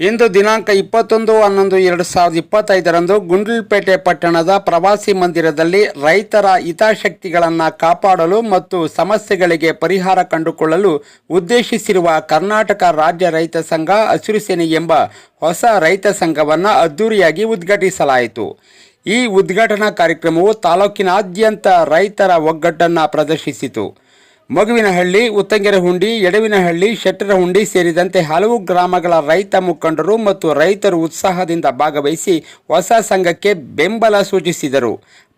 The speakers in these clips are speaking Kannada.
ಇಂದು ದಿನಾಂಕ ಇಪ್ಪತ್ತೊಂದು, ಹನ್ನೊಂದು, ಎರಡು ಸಾವಿರದ ಇಪ್ಪತ್ತೈದರಂದು ಗುಂಡ್ಲುಪೇಟೆ ಪಟ್ಟಣದ ಪ್ರವಾಸಿ ಮಂದಿರದಲ್ಲಿ ರೈತರ ಹಿತಾಸಕ್ತಿಗಳನ್ನು ಕಾಪಾಡಲು ಮತ್ತು ಸಮಸ್ಯೆಗಳಿಗೆ ಪರಿಹಾರ ಕಂಡುಕೊಳ್ಳಲು ಉದ್ದೇಶಿಸಿರುವ ಕರ್ನಾಟಕ ರಾಜ್ಯ ರೈತ ಸಂಘ ಹಸಿರು ಸೇನೆ ಎಂಬ ಹೊಸ ರೈತ ಸಂಘವನ್ನು ಅದ್ದೂರಿಯಾಗಿ ಉದ್ಘಾಟಿಸಲಾಯಿತು. ಈ ಉದ್ಘಾಟನಾ ಕಾರ್ಯಕ್ರಮವು ತಾಲೂಕಿನಾದ್ಯಂತ ರೈತರ ಒಗ್ಗಟ್ಟನ್ನು ಪ್ರದರ್ಶಿಸಿತು. ಮಗುವಿನಹಳ್ಳಿ, ಉತ್ತಂಗೆರೆಹುಂಡಿ ಎಡವಿನಹಳ್ಳಿ ಶೆಟ್ಟರಹುಂಡಿ ಸೇರಿದಂತೆ ಹಲವು ಗ್ರಾಮಗಳ ರೈತ ಮುಖಂಡರು ಮತ್ತು ರೈತರು ಉತ್ಸಾಹದಿಂದ ಭಾಗವಹಿಸಿ ಹೊಸ ಸಂಘಕ್ಕೆ ಬೆಂಬಲ ಸೂಚಿಸಿದರು.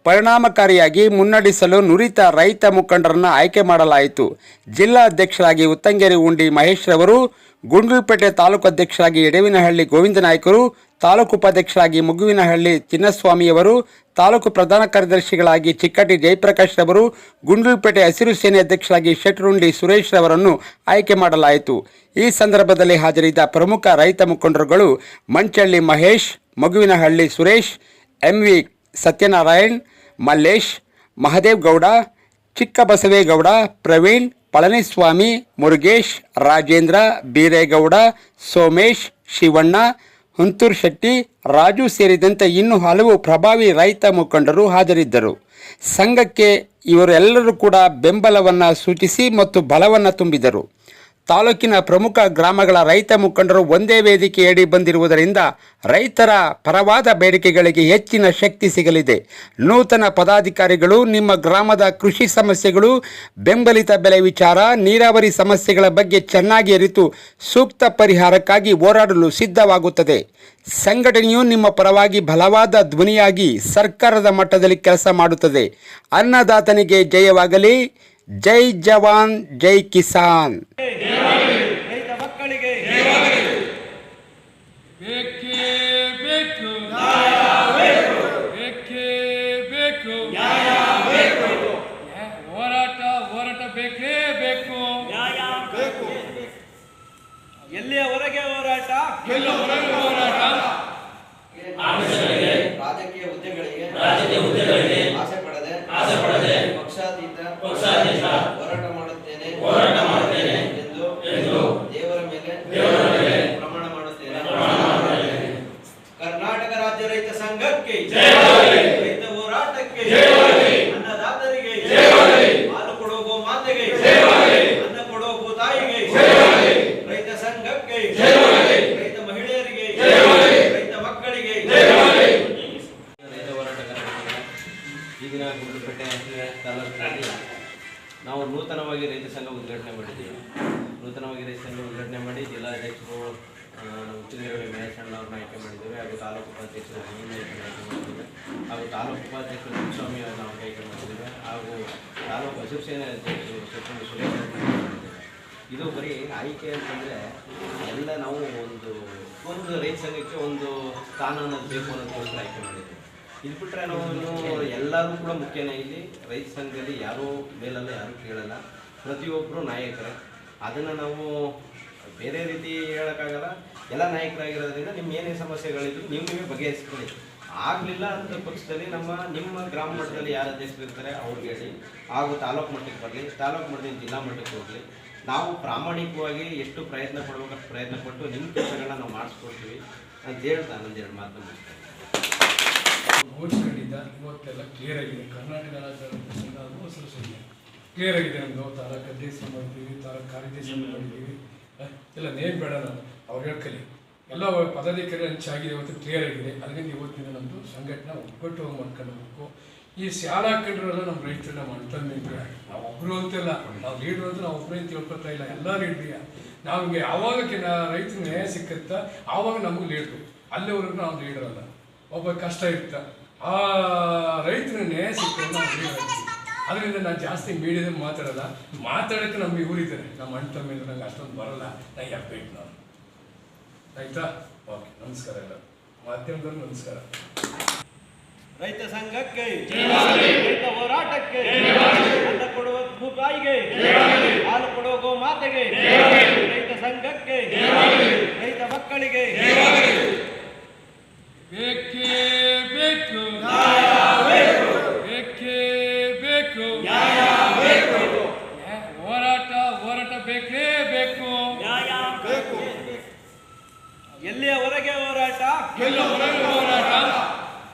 ಪರಿಣಾಮಕಾರಿಯಾಗಿ ಮುನ್ನಡೆಸಲು ನುರಿತ ರೈತ ಮುಖಂಡರನ್ನು ಆಯ್ಕೆ ಮಾಡಲಾಯಿತು. ಜಿಲ್ಲಾಧ್ಯಕ್ಷರಾಗಿ ಉತ್ತಂಗೆರೆ ಹುಂಡಿ ಮಹೇಶ್ ರವರು ಗುಂಡ್ಲುಪೇಟೆ ತಾಲೂಕು ಅಧ್ಯಕ್ಷರಾಗಿ ಎಡವಿನಹಳ್ಳಿ ಗೋವಿಂದ ನಾಯ್ಕರು, ತಾಲೂಕು ಉಪಾಧ್ಯಕ್ಷರಾಗಿ ಮುಗುವಿನಹಳ್ಳಿ ಚಿನ್ನಸ್ವಾಮಿಯವರು, ತಾಲೂಕು ಪ್ರಧಾನ ಕಾರ್ಯದರ್ಶಿಗಳಾಗಿ ಚಿಕ್ಕಟಿ ಜಯಪ್ರಕಾಶ್ ರವರು, ಗುಂಡ್ಲುಪೇಟೆ ಹಸಿರು ಸೇನೆ ಅಧ್ಯಕ್ಷರಾಗಿ ಶೆಟ್ರುಂಡಿ ಸುರೇಶ್ ರವರನ್ನು ಆಯ್ಕೆ ಮಾಡಲಾಯಿತು. ಈ ಸಂದರ್ಭದಲ್ಲಿ ಹಾಜರಿದ್ದ ಪ್ರಮುಖ ರೈತ ಮುಖಂಡರುಗಳು ಮಂಚಳ್ಳಿ ಮಹೇಶ್, ಮಗುವಿನಹಳ್ಳಿ ಸುರೇಶ್, ಎಂ ವಿ ಸತ್ಯನಾರಾಯಣ್, ಮಲ್ಲೇಶ್, ಮಹದೇವ್ ಗೌಡ, ಚಿಕ್ಕಬಸವೇಗೌಡ, ಪ್ರವೀಣ್ ಪಳನಿಸ್ವಾಮಿ, ಮುರುಗೇಶ್, ರಾಜೇಂದ್ರ, ಬೀರೇಗೌಡ, ಸೋಮೇಶ್, ಶಿವಣ್ಣ, ಹುಂತೂರ್ ಶೆಟ್ಟಿ, ರಾಜು ಸೇರಿದಂತೆ ಇನ್ನು ಹಲವು ಪ್ರಭಾವಿ ರೈತ ಮುಖಂಡರು ಹಾಜರಿದ್ದರು. ಸಂಘಕ್ಕೆ ಇವರೆಲ್ಲರೂ ಕೂಡ ಬೆಂಬಲವನ್ನು ಸೂಚಿಸಿ ಮತ್ತು ಬಲವನ್ನು ತುಂಬಿದರು. ತಾಲೂಕಿನ ಪ್ರಮುಖ ಗ್ರಾಮಗಳ ರೈತ ಮುಖಂಡರು ಒಂದೇ ವೇದಿಕೆಯಡಿ ಬಂದಿರುವುದರಿಂದ ರೈತರ ಪರವಾದ ಬೇಡಿಕೆಗಳಿಗೆ ಹೆಚ್ಚಿನ ಶಕ್ತಿ ಸಿಗಲಿದೆ. ನೂತನ ಪದಾಧಿಕಾರಿಗಳು, ನಿಮ್ಮ ಗ್ರಾಮದ ಕೃಷಿ ಸಮಸ್ಯೆಗಳು, ಬೆಂಬಲಿತ ಬೆಲೆ ವಿಚಾರ, ನೀರಾವರಿ ಸಮಸ್ಯೆಗಳ ಬಗ್ಗೆ ಚೆನ್ನಾಗಿ ಅರಿತು ಸೂಕ್ತ ಪರಿಹಾರಕ್ಕಾಗಿ ಹೋರಾಡಲು ಸಿದ್ಧವಾಗುತ್ತದೆ. ಸಂಘಟನೆಯು ನಿಮ್ಮ ಪರವಾಗಿ ಬಲವಾದ ಧ್ವನಿಯಾಗಿ ಸರ್ಕಾರದ ಮಟ್ಟದಲ್ಲಿ ಕೆಲಸ ಮಾಡುತ್ತದೆ. ಅನ್ನದಾತನಿಗೆ ಜಯವಾಗಲಿ. ಜೈ ಜವಾನ್, ಜೈ ಕಿಸಾನ್. ಎಲ್ಲಿಯವರೆಗೆ ಹೋರಾಟ? ಹೋರಾಟ? ರಾಜಕೀಯ ಹುದ್ದೆಗಳಿಗೆ ರಾಜಕೀಯ ಹುದ್ದೆಗಳಿಗೆ ಆಸೆ ಪಡದೆ ಆಸೆ ಪಡದೆ ಪಕ್ಷಾತೀತ ಪಕ್ಷಾತೀತ ಹೋರಾಟ ಮಾಡುತ್ತೇನೆ ಹೋರಾಟ ಮಾಡುತ್ತೇನೆ ಎಂದು ಎಂದು ದೇವರ ಮೇಲೆ ದೇವರ ಮೇಲೆ ಪ್ರಮಾಣ ಮಾಡುತ್ತೇನೆ. ಕರ್ನಾಟಕ ರಾಜ್ಯ ರೈತ ಸಂಘಕ್ಕೆ ರೈತ ಹೋರಾಟಕ್ಕೆ ಅನ್ನದಾತರಿಗೆ ಹಾಲು ಕೊಡೋ ಗೋ ಮಾತೆಗೆ ಅನ್ನ ಕೊಡೋ ಗೋ ತಾಯಿಗೆ ರೈತ ಸಂಘಕ್ಕೆ ರೈತ ಮಹಿಳೆಯರಿಗೆ ರೈತ ಮಕ್ಕಳಿಗೆ ರೈತ ಹೋರಾಟಗಾರರಿಗೆ ಈ ದಿನ ಗುಂಡ್ಲುಪೇಟೆ ತಾಲೂಕಿನಲ್ಲಿ ನಾವು ನೂತನವಾಗಿ ರೈತ ಸಂಘ ಉದ್ಘಾಟನೆ ಮಾಡಿದ್ದೀವಿ. ನೂತನವಾಗಿ ರೈತ ಸಂಘ ಉದ್ಘಾಟನೆ ಮಾಡಿ ಜಿಲ್ಲಾಧ್ಯಕ್ಷರು ಆ, ಉಚ್ಚಿಲಗಡೆ ಮಹೇಶ್ ಅಣ್ಣ ಅವ್ರನ್ನ ಆಯ್ಕೆ ಮಾಡಿದ್ದೇವೆ. ಹಾಗೂ ತಾಲೂಕು ಉಪಾಧ್ಯಕ್ಷರು ಹಾಗೂ ತಾಲೂಕು ಉಪಾಧ್ಯಕ್ಷರು ಸ್ವಾಮಿ ಅವ್ರನ್ನ ಆಯ್ಕೆ ಮಾಡಿದ್ದೇವೆ. ಹಾಗೂ ತಾಲೂಕು ಸೇನೆ ಅಧ್ಯಕ್ಷರು ಸುರೇಶ್ ಇದು ಬರೀ ಆಯ್ಕೆ ಅಂತಂದರೆ ಎಲ್ಲ ನಾವು ಒಂದು ಒಂದು ರೈತ ಸಂಘಕ್ಕೆ ಒಂದು ಸ್ಥಾನ ಅನ್ನೋದು ಬೇಕು ಅನ್ನೋದಕ್ಕೋಸ್ಕರ ಆಯ್ಕೆ ಮಾಡಿದ್ದೀವಿ. ಇದು ಬಿಟ್ಟರೆ ನಾವು ಎಲ್ಲರೂ ಕೂಡ ಮುಖ್ಯನೇ. ಇಲ್ಲಿ ರೈತ ಸಂಘದಲ್ಲಿ ಯಾರೂ ಮೇಲಲ್ಲ ಯಾರೂ ಕೇಳಲ್ಲ. ಪ್ರತಿಯೊಬ್ಬರು ನಾಯಕರೇ. ಅದನ್ನು ನಾವು ಬೇರೆ ರೀತಿ ಹೇಳೋಕ್ಕಾಗಲ್ಲ. ಎಲ್ಲ ನಾಯಕರಾಗಿರೋದ್ರಿಂದ ನಿಮ್ಮ ಏನೇ ಸಮಸ್ಯೆಗಳಿದ್ರು ನೀವು ನೀವೇ ಬಗೆಹರಿಸ್ಕೊಳ್ಳಿ. ಆಗಲಿಲ್ಲ ಅಂತ ಪಕ್ಷದಲ್ಲಿ ನಮ್ಮ, ನಿಮ್ಮ ಗ್ರಾಮ ಮಟ್ಟದಲ್ಲಿ ಯಾರು ಅಧ್ಯಕ್ಷರು ಇರ್ತಾರೆ ಅವ್ರಿಗೆ ಹೇಳಿ. ಹಾಗೂ ತಾಲೂಕು ಮಟ್ಟಕ್ಕೆ ಬರಲಿ, ತಾಲೂಕು ಮಟ್ಟದಿಂದ ಜಿಲ್ಲಾ ಮಟ್ಟಕ್ಕೆ ಹೋಗಲಿ. ನಾವು ಪ್ರಾಮಾಣಿಕವಾಗಿ ಎಷ್ಟು ಪ್ರಯತ್ನ ಪಡ್ಬೇಕಷ್ಟು ಪ್ರಯತ್ನ ಪಟ್ಟು ನಿಮ್ಮ ಕೆಲಸಗಳನ್ನ ನಾವು ಮಾಡಿಸ್ಕೊಡ್ತೀವಿ ಅಂತ ಹೇಳ್ತಾ ನಂದೆರಡು ಮಾತು ಮುಗಿಸ್ತೇನೆ. ಇವತ್ತೆಲ್ಲ ಕ್ಲಿಯರ್ ಆಗಿದೆ. ಕರ್ನಾಟಕ ರಾಜ್ಯ ಅದು ಹಸಿರು ಕ್ಲಿಯರ್ ಆಗಿದೆ ನಮ್ಮದು ತಾರ ಅಧ್ಯಕ್ಷ ಮಾಡಿದ್ದೀವಿ ತಾರ ಕಾರ್ಯದರ್ಶಿ ಮಾಡಿದ್ದೀವಿ ಎಲ್ಲ ನೇಮ್ ಬೇಡ ನಾನು. ಅವ್ರು ಹೇಳ್ಕಲಿ. ಎಲ್ಲ ಪದಾಧಿಕಾರಿ ಹಂಚಾಗಿದೆ ಇವತ್ತು ಕ್ಲಿಯರ್ ಆಗಿದೆ. ಅದರಿಂದ ಇವತ್ತಿನ ನಮ್ಮದು ಸಂಘಟನೆ ಒಗ್ಗಟ್ಟು ಮಾಡ್ಕೊಂಡು ಹೋಗ್ಬೇಕು. ಈ ಶಾಲಾ ಹಾಕೊಂಡ್ರೆಲ್ಲ ನಮ್ಮ ರೈತರನ್ನ ಮಾಡ್ತಾನೆ ನಾವು ಒಬ್ರು ಅಂತಿಲ್ಲ. ನಾವು ಲೀಡ್ರು ಅಂತ ನಾವು ಒಬ್ಬರೇ ತಿಳ್ಕೊತಾ ಇಲ್ಲ. ಎಲ್ಲ ಲೀಡ್ರಿಯ ನಮಗೆ ಯಾವಾಗ ರೈತರಿಗೆ ನ್ಯಾಯ ಸಿಕ್ಕತ್ತ ಆವಾಗ ನಮಗೆ ಲೀಡ್ರು ಅಲ್ಲಿವರೆಗೂ ನಾವು ಲೀಡರ್ ಅಲ್ಲ. ಒಬ್ಬ ಕಷ್ಟ ಇರ್ತ. ಆ ರೈತರನ್ನೇ ಆಗ್ತೀವಿ ಅದರಿಂದ ನಾನು ಜಾಸ್ತಿ ಮೀಡಿಯದ ಮಾತಾಡಲ್ಲ ಮಾತಾಡೋಕ್ಕೆ ನಮ್ಗೆ ಇವರಿದ್ದಾರೆ. ನಮ್ಮ ಅಣ್ಣ ತಮ್ಮ ಇದ್ರೆ ನಂಗೆ ಅಷ್ಟೊಂದು ಬರಲ್ಲ. ನಾ ಯಾಕೆ ನಾನು ಆಯ್ತಾ? ಓಕೆ ನಮಸ್ಕಾರ ಎಲ್ಲ ಮಾಧ್ಯಮದವ್ರು ನಮಸ್ಕಾರ. ರೈತ ಸಂಘಕ್ಕೆ ರೈತ ಹೋರಾಟಕ್ಕೆ ಅನ್ನ ಕೊಡುವ ಭೂತಾಯಿಗೆ ಹಾಲು ಕೊಡುವ ಗೋ ಮಾತೆಗೆ ರೈತ ಸಂಘಕ್ಕೆ ರೈತ ಮಕ್ಕಳಿಗೆ ಬೇಕೇ ಬೇಕು. ನ್ಯಾಯ ಬೇಕು. ಎಲ್ಲಿಯವರೆಗೆ ಹೋರಾಟ? ಎಲ್ಲವರೆಗೆ ಹೋರಾಟ?